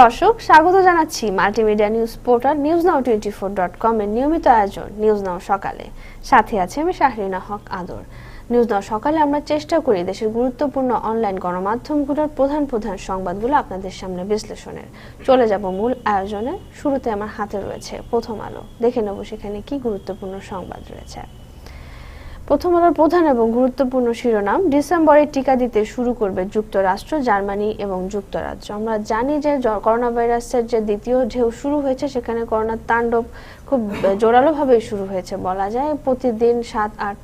দর্শক, স্বাগত জানাচ্ছি multimedia news portal news now twenty four dot com এর নিয়মিত আয়োজন নিউজ নাও সকালে। সাথে আছে আমি শাহরিনা হক আদর। নিউজ নাও সকালে আমরা চেষ্টা করি দেশের গুরুত্বপূর্ণ অনলাইন গণমাধ্যমগুলোর প্রধান প্রধান সংবাদগুলো আপনাদের সামনে বিশ্লেষণের। চলে যাব মূল আয়োজনে শুরুতে আমার হাতে রয়েছে প্রথম আলো। দেখে নেব সেখানে কি গুরুত্বপূর্ণ সংবাদ রয়েছে। প্রথম আলোর প্রধান এবং গুরুত্বপূর্ণ শিরোনাম, ডিসেম্বরে টিকা দিতে শুরু করবে যুক্তরাষ্ট্র, জার্মানি এবং যুক্তরাজ্য। আমরা জানি যে করোনা ভাইরাসের যে দ্বিতীয় ঢেউ শুরু হয়েছে, সেখানে করোনার তাণ্ডব খুব জোরালোভাবেই শুরু হয়েছে বলা যায়। প্রতিদিন সাত, আট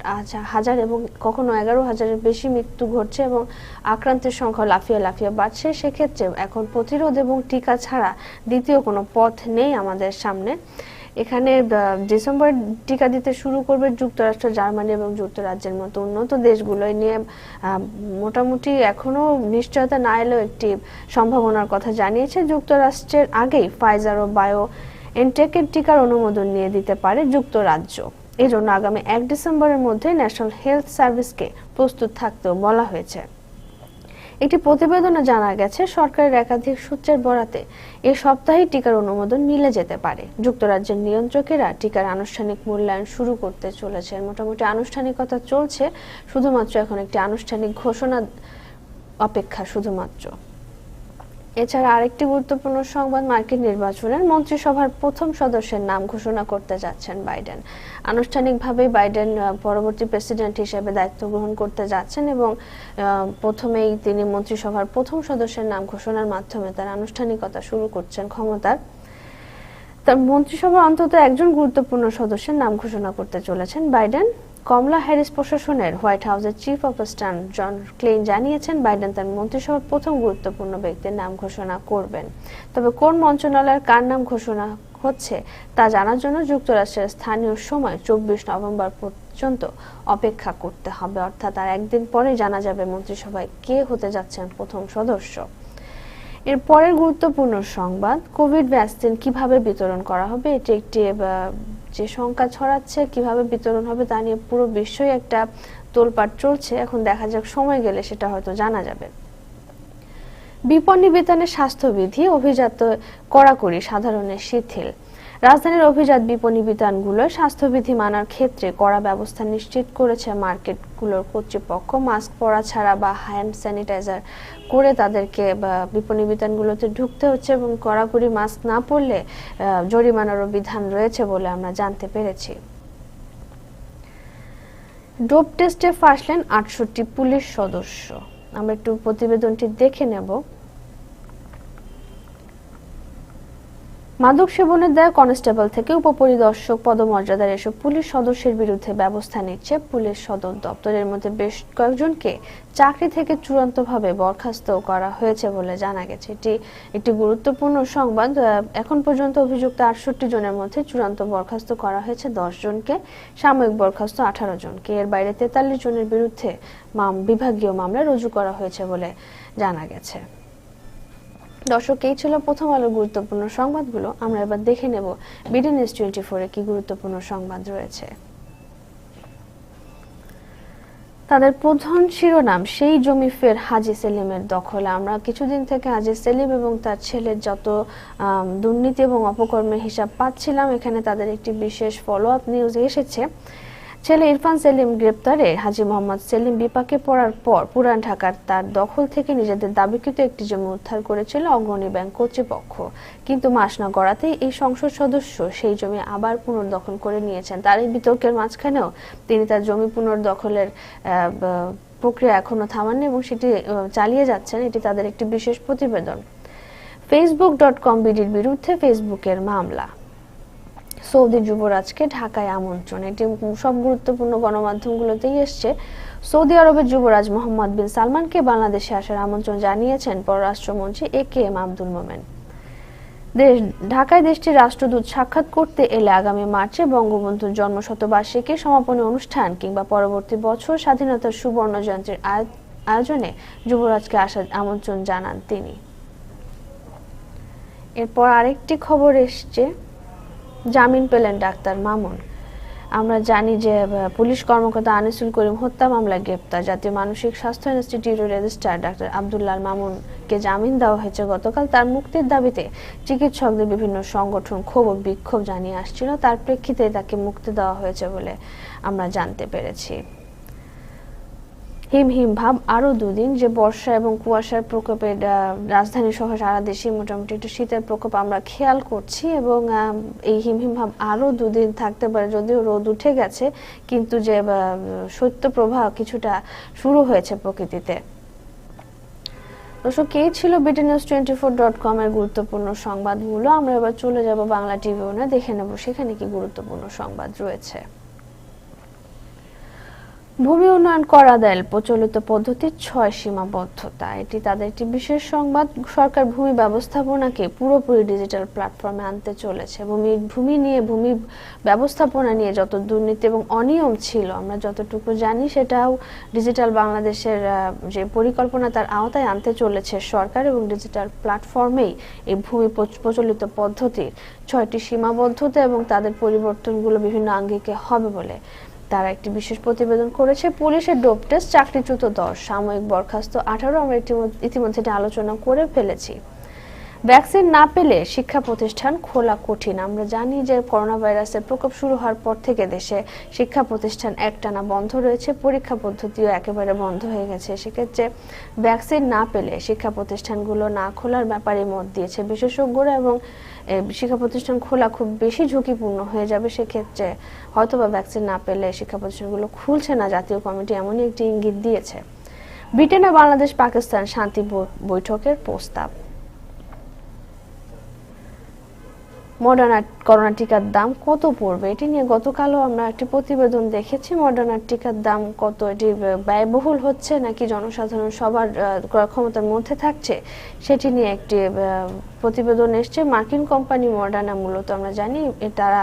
হাজার এবং কখনো এগারো হাজারের বেশি মৃত্যু ঘটছে এবং আক্রান্তের সংখ্যা লাফিয়ে লাফিয়ে বাড়ছে। সেক্ষেত্রে এখন প্রতিরোধ এবং টিকা ছাড়া দ্বিতীয় কোনো পথ নেই আমাদের সামনে। এখানে ডিসেম্বর টিকা দিতে শুরু করবে যুক্তরাষ্ট্র, জার্মানি এবং যুক্তরাজ্যের মতো উন্নত দেশগুলো নিয়ে। মোটামুটি এখনও নিশ্চয়তা না এলেও একটি সম্ভাবনার কথা জানিয়েছে যুক্তরাষ্ট্রের আগেই ফাইজার ও বায়ো এনটেকের টিকার অনুমোদন নিয়ে দিতে পারে যুক্তরাজ্য। এই জন্য আগামী এক ডিসেম্বরের মধ্যে ন্যাশনাল হেলথ সার্ভিসকে প্রস্তুত থাকতেও বলা হয়েছে। একটি প্রতিবেদনে জানা গেছে, সরকারের একাধিক সূত্রের বরাতে এ সপ্তাহে টিকার অনুমোদন মিলে যেতে পারে। যুক্তরাজ্যের নিয়ন্ত্রকেরা টিকার আনুষ্ঠানিক মূল্যায়ন শুরু করতে চলেছে। মোটামুটি আনুষ্ঠানিকতা চলছে, শুধুমাত্র এখন একটি আনুষ্ঠানিক ঘোষণা অপেক্ষা শুধুমাত্র। এছাড়া আরেকটি গুরুত্বপূর্ণ সংবাদ মার্কিন নির্বাচনের মন্ত্রিসভার প্রথম সদস্যের নাম ঘোষণা করতে যাচ্ছেন বাইডেন। আনুষ্ঠানিকভাবেই বাইডেন পরবর্তী প্রেসিডেন্ট হিসেবে দায়িত্ব গ্রহণ করতে যাচ্ছেন এবং প্রথমেই তিনি মন্ত্রিসভার প্রথম সদস্যের নাম ঘোষণার মাধ্যমে তার আনুষ্ঠানিকতা শুরু করছেন ক্ষমতার। তার মন্ত্রিসভার অন্তত একজন গুরুত্বপূর্ণ সদস্যের নাম ঘোষণা করতে চলেছেন বাইডেন। কমলা হ্যারিস প্রশাসনের হোয়াইট হাউসের chief of staff John Klain জানিয়েছেন, বাইডেন তার মন্ত্রিসভার প্রথম গুরুত্বপূর্ণ ব্যক্তির নাম ঘোষণা করবেন। তবে কোন মন্ত্রণালয়ের কার নাম ঘোষণা হচ্ছে তা জানার জন্য যুক্তরাষ্ট্রের স্থানীয় সময় চব্বিশ নভেম্বর পর্যন্ত অপেক্ষা করতে হবে। অর্থাৎ আর একদিন পরে জানা যাবে মন্ত্রিসভায় কে হতে যাচ্ছেন প্রথম সদস্য। এর পরের গুরুত্বপূর্ণ সংবাদ, কোভিড ভ্যাকসিন কীভাবে বিতরণ করা হবে এটি একটি যে সংখ্যা ছড়াচ্ছে, কীভাবে বিতরণ হবে তা নিয়ে পুরো বিশ্বই একটা তোলপাট চলছে। এখন দেখা যাক, সময় গেলে সেটা হয়তো জানা যাবে। বিপণী বিতানের স্বাস্থ্যবিধি, অভিজাত কড়াকড়ি, সাধারণের শিথিল। রাজধানীর অভিজাত বিপণী বিতানগুলোয় স্বাস্থ্যবিধি মানার ক্ষেত্রে কড়া ব্যবস্থা নিশ্চিত করেছে মার্কেটগুলোর কর্তৃপক্ষ। মাস্ক পরা ছাড়া বা হ্যান্ড স্যানিটাইজার করে তাদেরকে বিপণী বিতানগুলোতে ঢুকতে হচ্ছে এবং কড়াকড়ি মাস্ক না পরলে জরিমানারও বিধান রয়েছে বলে আমরা জানতে পেরেছি। ডোপ টেস্টে ফাঁসলেন আটষট্টি পুলিশ সদস্য। আমরা একটু প্রতিবেদনটি দেখে নেব। মাদক সেবনের দায়ে কনস্টেবল থেকে উপপরিদর্শক পদমর্যাদার এসব পুলিশ সদস্যের বিরুদ্ধে ব্যবস্থা নিচ্ছে পুলিশ সদর দপ্তরের মধ্যে বেশ কয়েকজনকে চাকরি থেকে চূড়ান্তভাবে বরখাস্ত করা হয়েছে বলে জানা গেছে। এটি একটি গুরুত্বপূর্ণ সংবাদ। এখন পর্যন্ত অভিযুক্ত আটষট্টি জনের মধ্যে চূড়ান্ত বরখাস্ত করা হয়েছে। দশ জনকে, সাময়িক বরখাস্ত আঠারো জনকে। এর বাইরে তেতাল্লিশ জনের বিরুদ্ধে বিভাগীয় মামলা রুজু করা হয়েছে বলে জানা গেছে। দর্শক এই ছিল প্রথম আলোর গুরুত্বপূর্ণ সংবাদগুলো, আমরা এবার দেখে নেব বিডি নিউজ টোয়েন্টি ফোরে কি গুরুত্বপূর্ণ সংবাদ রয়েছে। তাদের প্রধান শিরোনাম, সেই জমি ফের হাজি সেলিমের দখলে। আমরা কিছুদিন থেকে হাজি সেলিম এবং তার ছেলের যত দুর্নীতি এবং অপকর্মের হিসাব পাচ্ছিলাম, এখানে তাদের একটি বিশেষ ফলো আপ নিউজ এসেছে। ছেলে ইরফান সেলিম গ্রেপ্তারে। হাজি মোহাম্মদ সেলিম বিপাকে পড়ার পর পুরান ঢাকার তার দখল থেকে নিজেদের দাবিকৃত একটি জমি উদ্ধার করেছিল অগ্রণী ব্যাংক কর্তৃপক্ষ। কিন্তু মাস না গড়াতেই এই সংসদ সদস্য সেই জমি আবার পুনর্দখল করে নিয়েছেন। তার এই বিতর্কের মাঝখানেও তিনি তার জমি পুনর্দখলের প্রক্রিয়া এখনও থামাননি এবং সেটি চালিয়ে যাচ্ছেন। এটি তাদের একটি বিশেষ প্রতিবেদন। ফেসবুক ডট কম বিডির বিরুদ্ধে ফেসবুকের মামলা। সৌদি যুবরাজকে ঢাকায় আমন্ত্রণ। এটি সব গুরুত্বপূর্ণ গণমাধ্যমগুলোতেই এসছে। সৌদি আরবের যুবরাজ মোহাম্মদ বিন সালমানকে বাংলাদেশে আসার আমন্ত্রণ জানিয়েছেন পররাষ্ট্রমন্ত্রী এ কে এম আব্দুল মোমেন। দেশ, ঢাকায় দেশটির রাষ্ট্রদূত সাক্ষাৎ করতে এলে আগামী মার্চে বঙ্গবন্ধুর জন্মশতবার্ষিকী সমাপনী অনুষ্ঠান কিংবা পরবর্তী বছর স্বাধীনতার সুবর্ণ জয়ন্তীর আয়- আয়োজনে যুবরাজকে আসার আমন্ত্রণ জানান তিনি। এরপর আরেকটি খবর এসছে। জামিন পেলেন ডাক্তার মামুন। আমরা জানি যে পুলিশ কর্মকর্তা আনিসুল করিম হত্যা মামলায় গ্রেপ্তার। জাতীয় মানসিক স্বাস্থ্য ইনস্টিটিউটের রেজিস্ট্রার ডাক্তার আবদুল্লাল মামুনকে জামিন দেওয়া হয়েছে গতকাল। তার মুক্তির দাবিতে চিকিৎসকদের বিভিন্ন সংগঠন ক্ষোভ ও বিক্ষোভ জানিয়ে আসছিল। তার প্রেক্ষিতে তাকে মুক্তি দেওয়া হয়েছে বলে আমরা জানতে পেরেছি। হিম হিম ভাব আরও দুদিন যে বর্ষা এবং কুয়াশার প্রকোপে রাজধানী সহ সারা দেশে মোটামুটি একটু শীতের প্রকোপ আমরা খেয়াল করছি এবং এই হিম হিম ভাব আরও দুদিন থাকতে পারে যদিও রোদ উঠে গেছে, কিন্তু যে শৈত্য প্রবাহ কিছুটা শুরু হয়েছে প্রকৃতিতে। দর্শক, এই ছিল BT news twenty four dot com এর গুরুত্বপূর্ণ সংবাদগুলো। আমরা এবার চলে যাব বাংলা টিভিও না দেখে নেব সেখানে কি গুরুত্বপূর্ণ সংবাদ রয়েছে। ভূমি উন্নয়ন করা দেয় প্রচলিত পদ্ধতির ছয় সীমাবদ্ধতা। এটি তাদের একটি বিশেষ সংবাদ। সরকার ভূমি ব্যবস্থাপনাকে পুরোপুরি ডিজিটাল প্ল্যাটফর্মে আনতে চলেছে। ভূমি ভূমি নিয়ে, ভূমি ব্যবস্থাপনা নিয়ে যত দুর্নীতি এবং অনিয়ম ছিল, আমরা যতটুকু জানি সেটাও ডিজিটাল বাংলাদেশের যে পরিকল্পনা তার আওতায় আনতে চলেছে সরকার এবং ডিজিটাল প্ল্যাটফর্মেই এই ভূমি প্রচলিত পদ্ধতির ছয়টি সীমাবদ্ধতা এবং তাদের পরিবর্তনগুলো বিভিন্ন আঙ্গিকে হবে বলে তারা একটি বিশেষ প্রতিবেদন করেছে। পুলিশের ডোপ টেস্ট, চাকরিচ্যুত দশ, সাময়িক বরখাস্ত আঠারো আমরা ইতিমধ্যে আলোচনা করে ফেলেছি। ভ্যাকসিন না পেলে শিক্ষা প্রতিষ্ঠান খোলা কঠিন। আমরা জানি যে করোনা ভাইরাসের প্রকোপ শুরু হওয়ার পর থেকে দেশে শিক্ষা প্রতিষ্ঠান একটানা বন্ধ রয়েছে, পরীক্ষা পদ্ধতিও একেবারে বন্ধ হয়ে গেছে। সেক্ষেত্রে ভ্যাকসিন না পেলে শিক্ষা প্রতিষ্ঠানগুলো না খোলার ব্যাপারে মত দিয়েছে বিশেষজ্ঞরা এবং শিক্ষা প্রতিষ্ঠান খোলা খুব বেশি ঝুঁকিপূর্ণ হয়ে যাবে। সেক্ষেত্রে হয়তো বা ভ্যাকসিন না পেলে শিক্ষা প্রতিষ্ঠানগুলো খুলছে না। জাতীয় কমিটি এমনই একটি ইঙ্গিত দিয়েছে। ব্রিটেন ব্রিটেনে বাংলাদেশ পাকিস্তান শান্তি বৈঠকের প্রস্তাব। মডার্না করোনা টিকার দাম কত পড়বে? এটি নিয়ে গতকালও আমরা একটি প্রতিবেদন দেখেছি, মডার্না টিকার দাম কত? এটি ব্যয়বহুল হচ্ছে নাকি জনসাধারণ সবার ক্ষমতার মধ্যে থাকছে? সেটি নিয়ে একটি প্রতিবেদন এসছে। মার্কিন কোম্পানি মডার্না মূলত আমরা জানি তারা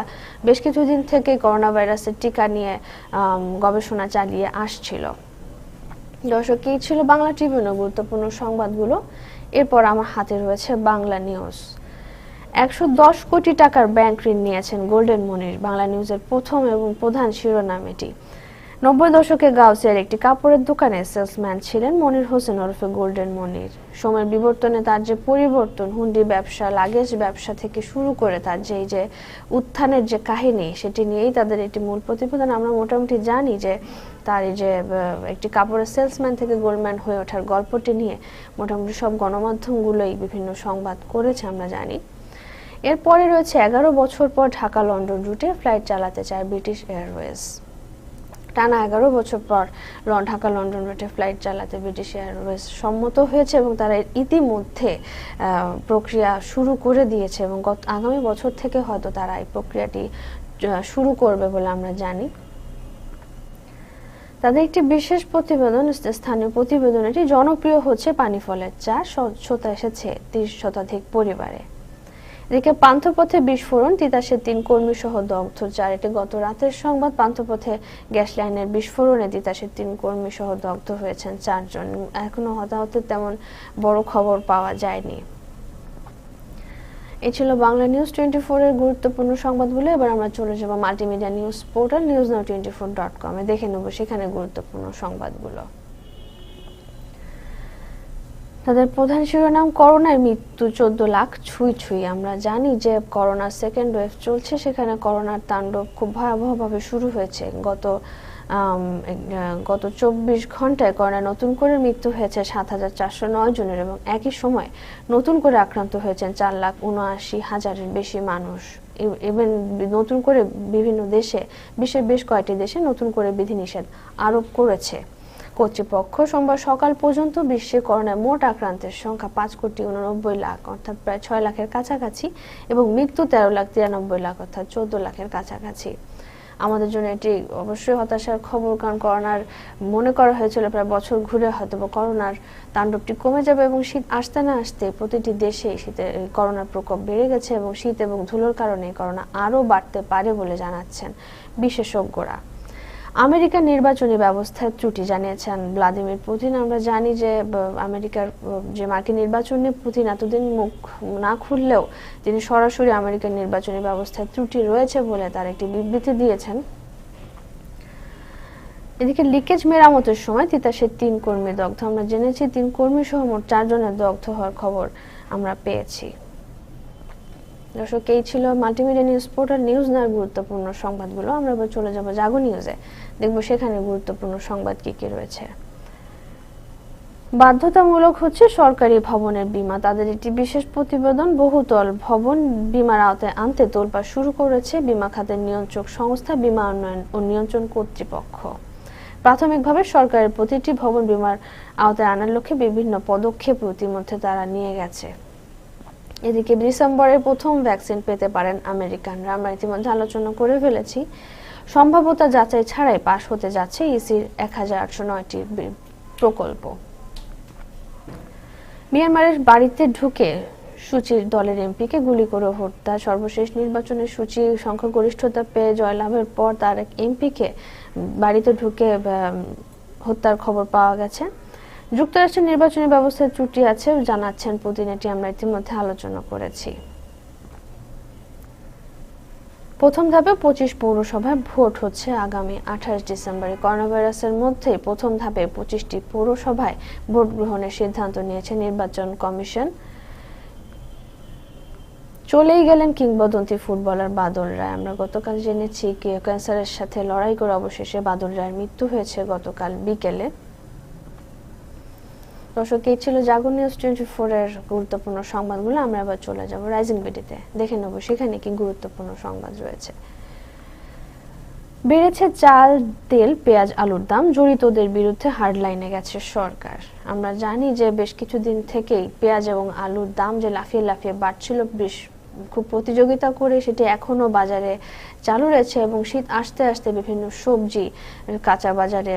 বেশ কিছুদিন থেকে করোনা ভাইরাসের টিকা নিয়ে গবেষণা চালিয়ে আসছিল। দর্শক, এই ছিল বাংলা ট্রিবিউনের গুরুত্বপূর্ণ সংবাদগুলো। এরপর আমার হাতে রয়েছে বাংলা নিউজ। একশো দশ কোটি টাকার ব্যাংক ঋণ নিয়েছেন গোল্ডেন মনির, বাংলা নিউজের প্রথম এবং প্রধান শিরোনাম এটি। নব্বই দশকে গাউসের একটি কাপড়ের দোকানে সেলসম্যান ছিলেন মনির হোসেন ওরফে গোল্ডেন মনির। সময়ের বিবর্তনে তার যে পরিবর্তন, হুন্ডি ব্যবসা, লাগেজ ব্যবসা থেকে শুরু করে তার যে যে উত্থানের যে কাহিনী, সেটি নিয়েই তাদের একটি মূল প্রতিবেদন। আমরা মোটামুটি জানি যে তার এই যে একটি কাপড়ের সেলসম্যান থেকে গোল্ডম্যান হয়ে ওঠার গল্পটি নিয়ে মোটামুটি সব গণমাধ্যমগুলোই বিভিন্ন সংবাদ করেছে, আমরা জানি। এরপরে রয়েছে এগারো বছর পর ঢাকা লন্ডন রুটে ফ্লাইট চালাতে চায় ব্রিটিশ এয়ারওয়েজ। টানা এগারো বছর পর ঢাকা লন্ডন রুটে ফ্লাইট চালাতে ব্রিটিশ এয়ারওয়েজ সম্মত হয়েছে এবং তারা ইতিমধ্যে প্রক্রিয়া শুরু করে দিয়েছে এবং গত আগামী বছর থেকে হয়তো তারা এই প্রক্রিয়াটি শুরু করবে বলে আমরা জানি। তাদের একটি বিশেষ প্রতিবেদন, স্থানীয় প্রতিবেদন, এটি জনপ্রিয় হচ্ছে পানি ফলের চা স্বচ্ছতা এসেছে তিরিশ শতাধিক পরিবারে। এদিকে পান্থপথে বিস্ফোরণ, তিতাসের তিন কর্মী সহ দগ্ধ চার। এটি গত রাতের সংবাদ, পান্থপথে গ্যাস লাইনের বিস্ফোরণে তিতাসের তিন কর্মী সহ দগ্ধ হয়েছেন চারজন। এখনও হতাহতের তেমন বড় খবর পাওয়া যায়নি। এ ছিল বাংলা নিউজ টোয়েন্টি এর গুরুত্বপূর্ণ সংবাদগুলো এবার আমরা চলে যাব multimedia news portal news now twenty four dot কমে দেখে নেব সেখানে গুরুত্বপূর্ণ সংবাদগুলো। তাদের প্রধান শিরোনাম করোনায় মৃত্যু চোদ্দ লাখ ছুঁই ছুঁই। আমরা জানি যে করোনার সেকেন্ড ওয়েভ চলছে, সেখানে করোনার তাণ্ডব খুব ভয়াবহভাবে শুরু হয়েছে। গত গত চব্বিশ ঘন্টায় করোনা নতুন করে মৃত্যু হয়েছে সাত হাজার চারশো নয় জনের এবং একই সময় নতুন করে আক্রান্ত হয়েছেন চার লাখ উনআশি হাজারের বেশি মানুষ। ইভেন নতুন করে বিভিন্ন দেশে, বিশ্বের বেশ কয়েকটি দেশে নতুন করে বিধিনিষেধ আরোপ করেছে। কর্তৃপক্ষ সোমবার সকাল পর্যন্ত বিশ্বে করোনায় মোট আক্রান্তের সংখ্যা পাঁচ কোটি উননব্বই লাখ, অর্থাৎ প্রায় ছয় লাখের কাছাকাছি, এবং মৃত্যু তেরো লাখ তিরানব্বই লাখ, অর্থাৎ চোদ্দ লাখের কাছাকাছি। আমাদের জন্য এটি অবশ্যই হতাশার খবর, কারণ করোনার মনে করা হয়েছিল প্রায় বছর ঘুরে হয়তো করোনার তাণ্ডবটি কমে যাবে এবং শীত আসতে না আসতে প্রতিটি দেশে শীতের করোনার প্রকোপ বেড়ে গেছে এবং শীত এবং ধুলোর কারণে করোনা আরও বাড়তে পারে বলে জানাচ্ছেন বিশেষজ্ঞরা। আমেরিকার নির্বাচনী ব্যবস্থায় ত্রুটি জানিয়েছেন ভ্লাদিমির পুতিন। আমরা জানি যে আমেরিকার যে মার্কিন নির্বাচন নিয়ে পুতিন এতদিন মুখ না খুললেও তিনি সরাসরি আমেরিকার নির্বাচনী ব্যবস্থায় ত্রুটি রয়েছে বলে তার একটি বিবৃতি দিয়েছেন। এদিকে লিকেজ মেরামতের সময় তিতাসের তিন কর্মী দগ্ধ। আমরা জেনেছি তিন কর্মী সহ মোট চারজনের দগ্ধ হওয়ার খবর আমরা পেয়েছি। দর্শক, এই ছিল মাল্টিমিডিয়া নিউজ পোর্টাল নিউজ নেওয়ার গুরুত্বপূর্ণ সংবাদগুলো। আমরা এবার চলে যাব জাগো নিউজে দেখব সেখানে গুরুত্বপূর্ণ সংবাদ কি কি রয়েছে। বাধ্যতামূলক হচ্ছে সরকারি ভবনের বীমা। তাদের একটি বিশেষ প্রতিবেদন, বহুতল ভবন বীমার আওতায় আনতে তোলপাড় শুরু করেছে বীমা খাতের নিয়ন্ত্রক সংস্থা বীমা উন্নয়ন ও নিয়ন্ত্রণ কর্তৃপক্ষ। প্রাথমিকভাবে সরকারের প্রতিটি ভবন বীমার আওতায় আনার লক্ষ্যে বিভিন্ন পদক্ষেপ ইতিমধ্যে তারা নিয়ে গেছে। এদিকে ডিসেম্বরের প্রথম ভ্যাকসিন পেতে পারেন আমেরিকানরা। আমরা ইতিমধ্যে আলোচনা করে ফেলেছি। সম্ভাব্যতা যাচাই ছাড়াই পাশ হতে যাচ্ছে ইসির এক হাজার প্রকল্প। মিয়ানমারের বাড়িতে ঢুকে সূচির দলের এমপিকে গুলি করে হত্যা। সর্বশেষ নির্বাচনের সূচি সংখ্যাগরিষ্ঠতা পেয়ে জয়লাভের পর তার এক এমপিকে বাড়িতে ঢুকে হত্যার খবর পাওয়া গেছে। যুক্তরাষ্ট্রের নির্বাচনী ব্যবস্থায় ত্রুটি আছে জানাচ্ছেন প্রতিনিধি, আমরা ইতিমধ্যে আলোচনা করেছি। প্রথম ধাপে পঁচিশ পৌরসভায় ভোট হচ্ছে আগামী আঠাশ ডিসেম্বরে। করোনা ভাইরাসের মধ্যে প্রথম ধাপে পঁচিশটি পৌরসভায় ভোট গ্রহণের সিদ্ধান্ত নিয়েছে নির্বাচন কমিশন। চলেই গেলেন কিংবদন্তি ফুটবলার বাদল রায়। আমরা গতকাল জেনেছি ক্যান্সারের সাথে লড়াই করে অবশেষে বাদল রায়ের মৃত্যু হয়েছে গতকাল বিকেলে। দর্শক এই ছিল জাগো নিউজ টোয়েন্টি ফোর এর গুরুত্বপূর্ণ সংবাদগুলো। আমরা আবার চলে যাব রাইজিং বিডিতে দেখে নেব সেখানে কি গুরুত্বপূর্ণ সংবাদ রয়েছে। বেড়েছে চাল, তেল, পেঁয়াজ, আলুর দাম। জড়িতদের বিরুদ্ধে হার্ডলাইনে গেছে সরকার। আমরা জানি যে বেশ কিছুদিন থেকেই পেঁয়াজ এবং আলুর দাম যে লাফিয়ে লাফিয়ে বাড়ছিল বেশ খুব প্রতিযোগিতা করে সেটি এখনও বাজারে চালু রয়েছে এবং শীত আসতে আসতে বিভিন্ন সবজি, কাঁচা বাজারে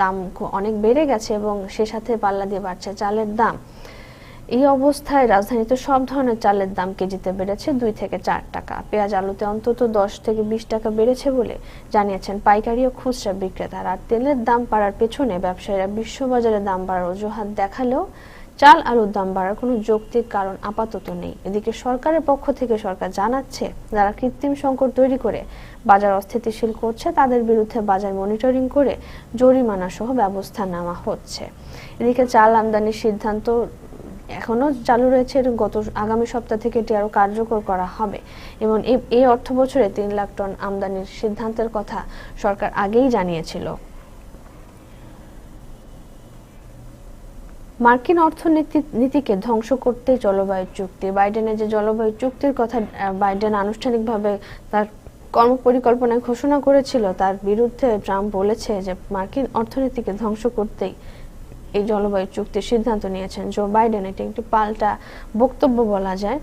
দাম অনেক বেড়ে গেছে এবং সে সাথে পাল্লা দিয়ে বাড়ছে চালের দাম। এই অবস্থায় রাজধানীতে সব ধরনের চালের দাম কেজিতে বেড়েছে দুই থেকে চার টাকা। পেঁয়াজ আলুতে অন্তত দশ থেকে বিশ টাকা বেড়েছে বলে জানিয়েছেন পাইকারি ও খুচরা বিক্রেতারা। তেলের দাম বাড়ার পেছনে ব্যবসায়ীরা বিশ্ববাজারে দাম বাড়ার অজুহাত দেখালেও চাল আলুর দাম বাড়ার কোনো যৌক্তিক কারণ আপাতত নেই। এদিকে সরকারের পক্ষ থেকে সরকার জানাচ্ছে, যারা কৃত্রিম সংকট তৈরি করে বাজার অস্থিতিশীল করছে, তাদের বিরুদ্ধে বাজার মনিটরিং করে জরিমানা সহ ব্যবস্থা নেওয়া হচ্ছে। এদিকে চাল আমদানির সিদ্ধান্ত এখনও চালু রয়েছে। গত আগামী সপ্তাহ থেকে এটি আরও কার্যকর করা হবে। এবং এই অর্থ বছরে তিন লাখ টন আমদানির সিদ্ধান্তের কথা সরকার আগেই জানিয়েছিল। মার্কিন অর্থনীতি নীতিকে ধ্বংস করতে জলবায়ু চুক্তি। বাইডেনের যে জলবায়ু চুক্তির কথা বাইডেন আনুষ্ঠানিকভাবে তার কর্মপরিকল্পনায় ঘোষণা করেছিল, তার বিরুদ্ধে ট্রাম্প বলেছে যে মার্কিন অর্থনীতিকে ধ্বংস করতেই এই জলবায়ু চুক্তির সিদ্ধান্ত নিয়েছেন। জো বাইডেন, এটি একটি পাল্টা বক্তব্য বলা যায়।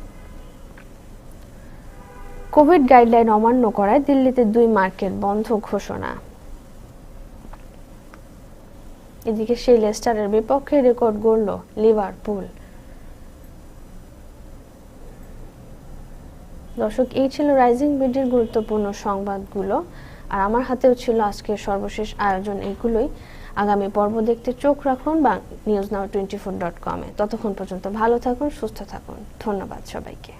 কোভিড গাইডলাইন অমান্য করায় দিল্লিতে দুই মার্কেট বন্ধ ঘোষণা। এদিকে সেই লেস্টারের বিপক্ষে রেকর্ড গড়ল লিভারপুল। দর্শক, এই ছিল রাইজিং বিডির গুরুত্বপূর্ণ সংবাদগুলো। আর আমার হাতেও ছিল আজকের সর্বশেষ আয়োজন এগুলোই। আগামী পর্ব দেখতে চোখ রাখুন বা news now twenty four dot কমে ততক্ষণ পর্যন্ত ভালো থাকুন, সুস্থ থাকুন। ধন্যবাদ সবাইকে।